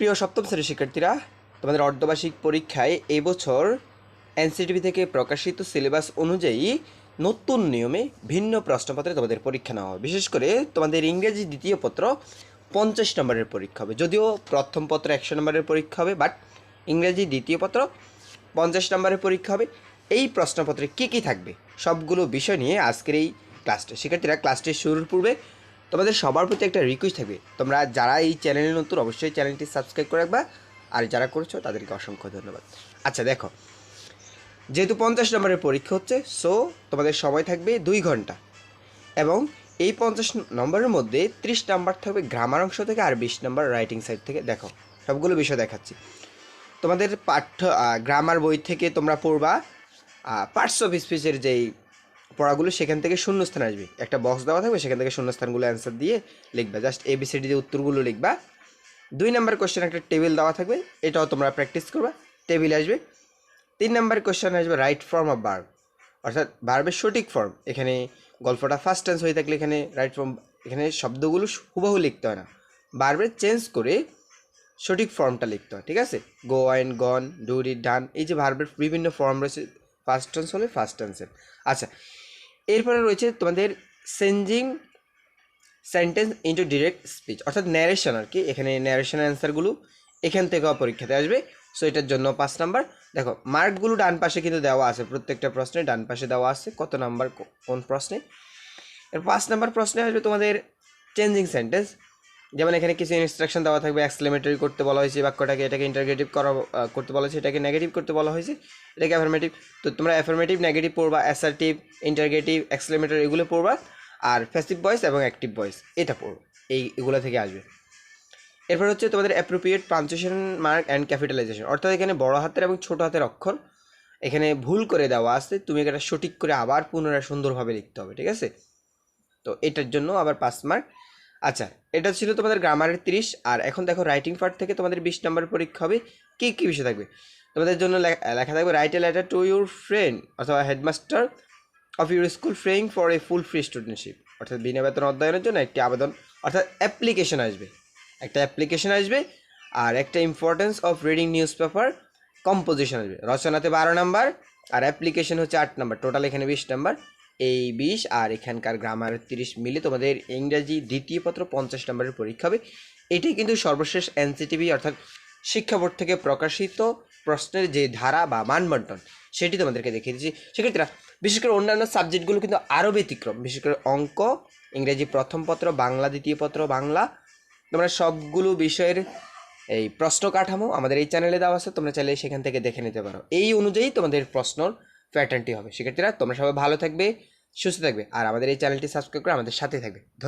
প্রিয় সপ্তম শ্রেণির শিক্ষার্থীরা, তোমাদের অর্ধবার্ষিক পরীক্ষায় এবছর এনসিটিভি থেকে প্রকাশিত সিলেবাস অনুযায়ী নতুন নিয়মে ভিন্ন প্রশ্নপত্রে তোমাদের পরীক্ষা নেওয়া হবে। বিশেষ করে তোমাদের ইংরেজি দ্বিতীয় পত্র পঞ্চাশ নম্বরের পরীক্ষা হবে। যদিও প্রথম পত্র একশো নম্বরের পরীক্ষা হবে বাট ইংরেজি দ্বিতীয় পত্র পঞ্চাশ নম্বরের পরীক্ষা হবে। এই প্রশ্নপত্রে কী কী থাকবে? সবগুলো বিষয় নিয়ে আজকের এই ক্লাসটা শিক্ষার্থীরা ক্লাসটি শুরুর পূর্বে তোমাদের সবার প্রতি একটা রিকোয়েস্ট থাকবে। তোমরা যারা এই চ্যানেলে নতুন, অবশ্যই চ্যানেলটি সাবস্ক্রাইব করে রাখবা। আর যারা করেছ, তাদেরকে অসংখ্য ধন্যবাদ। আচ্ছা দেখো। যেহেতু পঞ্চাশ নম্বরের পরীক্ষা হচ্ছে সো তোমাদের সময় থাকবে দুই ঘণ্টা। এবং এই পঞ্চাশ নম্বরের মধ্যে ত্রিশ নাম্বার থাকবে গ্রামার অংশ থেকে আর বিশ নম্বর রাইটিং সাইড থেকে। দেখো, সবগুলো বিষয় দেখাচ্ছি। তোমাদের পাঠ্য গ্রামার বই থেকে তোমরা পড়বা পার্টস অফ স্পিচের যেই পড়াগুলো সেখান থেকে শূন্যস্থান আসবে। একটা বক্স দেওয়া থাকবে, সেখান থেকে শূন্যস্থানগুলো অ্যান্সার দিয়ে লিখবা। জাস্ট এবিসিডি দিয়ে উত্তরগুলো লিখবা। দুই নাম্বার কোশ্চেন একটা টেবিল দেওয়া থাকবে, এটাও তোমরা প্র্যাকটিস করবা। টেবিল আসবে। তিন নাম্বার কোশ্চেন আসবে রাইট ফর্ম অফ বার্ব অর্থাৎ বার্বের সঠিক ফর্ম এখানে গল্পটা ফার্স্ট টেন্স হয়ে থাকলে এখানে রাইট ফর্ম এখানে শব্দগুলো হুবহু লিখতে হয় না। বার্বের চেঞ্জ করে সঠিক ফর্মটা লিখতে হয়, ঠিক আছে? Go and gone do it done এই যে ভার্বের বিভিন্ন ফর্ম রয়েছে ফার্স্ট টেন্স হলে ফার্স্ট টেন্সের আচ্ছা এরপরে রয়েছে তোমাদের changing sentence into direct speech অর্থাৎ ন্যারেশন আর কি। এখানে ন্যারেশন অ্যান্সারগুলো এখান থেকেও পরীক্ষাতে আসবে। সো এটার জন্য পাঁচ নাম্বার। দেখো, মার্কগুলো ডান পাশে কিন্তু দেওয়া আছে, প্রত্যেকটা প্রশ্নে ডান পাশে দেওয়া আছে। কত নাম্বার কোন প্রশ্নে? এর পাঁচ নাম্বার প্রশ্নে আসবে তোমাদের চেঞ্জিং সেন্টেন্স যেমন এখানে কিছু ইনস্ট্রাকশন দেওয়া থাকবে এক্সক্লেমেটরি করতে বলা হয়েছে বাক্যটাকে এটাকে ইন্টারগেটিভ করা করতে বলা হয়েছে, এটাকে নেগেটিভ করতে বলা হয়েছে, এটাকে অ্যাফার্মেটিভ তো তোমরা অ্যাফার্মেটিভ নেগেটিভ পড়বা অ্যাসার্টিভ ইন্টারগেটিভ এক্সক্লেমেটরি এগুলো পড়বা, আর প্যাসিভ ভয়েস এবং অ্যাক্টিভ ভয়েস এটা পড়ব, এই, এগুলো থেকে আসবে। এরপর হচ্ছে তোমাদের appropriate punctuation mark and capitalization অর্থাৎ এখানে বড় হাতের এবং ছোট হাতের অক্ষর, এখানে ভুল করে দেওয়া আছে, তুমি এটা সঠিক করে আবার পুনরায় সুন্দরভাবে লিখতে হবে, ঠিক আছে? তো এটার জন্য আবার পাঁচ মার্ক আচ্ছা এটা ছিল তোমাদের গ্রামারের তিরিশ, আর এখন দেখো রাইটিং পার্ট থেকে তোমাদের বিশ নম্বর পরীক্ষা হবে, কী কী বিষয় থাকবে? তোমাদের জন্য লেখা থাকবে write a letter to your friend অথবা headmaster of your school praying for a full free studentship অর্থাৎ বিনা বেতন অধ্যয়নের জন্য একটি আবেদন, অর্থাৎ অ্যাপ্লিকেশন আসবে। একটা অ্যাপ্লিকেশন আসবে, আর একটা importance of reading newspaper composition আসবে। রচনাতে বারো নাম্বার আর অ্যাপ্লিকেশন হচ্ছে আট নাম্বার টোটাল এখানে বিশ নাম্বার এই বিশ আর এখানকার গ্রামার তিরিশ মিলে তোমাদের ইংরাজি দ্বিতীয় পত্র পঞ্চাশ নম্বরের পরীক্ষা হবে। এটাই কিন্তু সর্বশেষ এনসিটিভি অর্থাৎ শিক্ষা বোর্ড থেকে প্রকাশিত প্রশ্নের যে ধারা বা মানবন্টন, সেটি তোমাদেরকে দেখিয়ে দিচ্ছি। সেক্ষেত্রে বিশেষ করে অন্যান্য সাবজেক্টগুলো কিন্তু আরও ব্যতিক্রম। বিশেষ করে অঙ্ক, ইংরেজি প্রথম পত্র, বাংলা দ্বিতীয় পত্র, বাংলা। তোমরা সবগুলো বিষয়ের এই প্রশ্ন কাঠামো আমাদের এই চ্যানেলে দেওয়া আছে, তোমরা চাইলে সেখান থেকে দেখে নিতে পারো। এই অনুযায়ী তোমাদের প্রশ্নর প্যাটার্নটি হবে। শিক্ষার্থীরা, তোমরা সবাই ভালো থাকবে, সুস্থ থাকবে, আর আমাদের এই চ্যানেলটি সাবস্ক্রাইব করে আমাদের সাথে থাকবে। ধন্যবাদ।